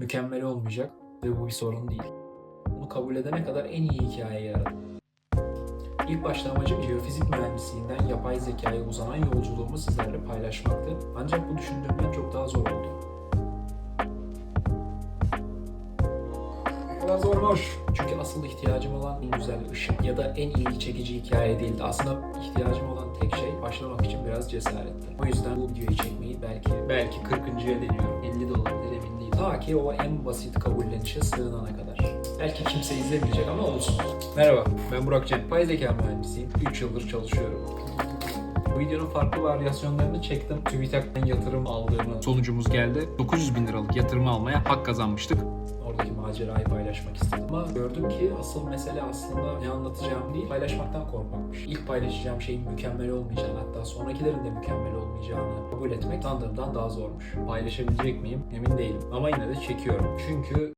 Mükemmel olmayacak ve bu bir sorun değil. Bunu kabul edene kadar en iyi hikayeyi aradım. İlk başta amacım jeofizik mühendisliğinden yapay zekaya uzanan yolculuğumu sizlerle paylaşmaktı. Ancak bu düşündüğümden çok daha zor oldu. Kadar zormuş. Çünkü asıl ihtiyacım olan en güzel ışık ya da en ilgi çekici hikaye değildi. Aslında ihtiyacım olan tek şey başlamak için biraz cesaretti. O yüzden bu videoyu çekmeyi belki belki 40.ya deniyorum. 50 de. Ta ki o en basit kabullenişe sığınana kadar. Belki kimse izlemeyecek ama olsun. Merhaba, ben Burak Cem. Yapay zeka mühendisiyim. 3 yıldır çalışıyorum. Bu videonun farklı varyasyonlarını çektim. TÜBİTAK'tan yatırım aldığımı Sonucumuz geldi. 900 bin liralık yatırımı almaya hak kazanmıştık. oradaki macerayı paylaşmak istedim. Ama gördüm ki asıl mesele aslında ne anlatacağım değil, paylaşmaktan korkmakmış. İlk paylaşacağım şeyin mükemmel olmayacağını, hatta sonrakilerin de mükemmel olmayacağını kabul etmek sandığımdan daha zormuş. Paylaşabilecek miyim? Emin değilim. Ama yine de çekiyorum. Çünkü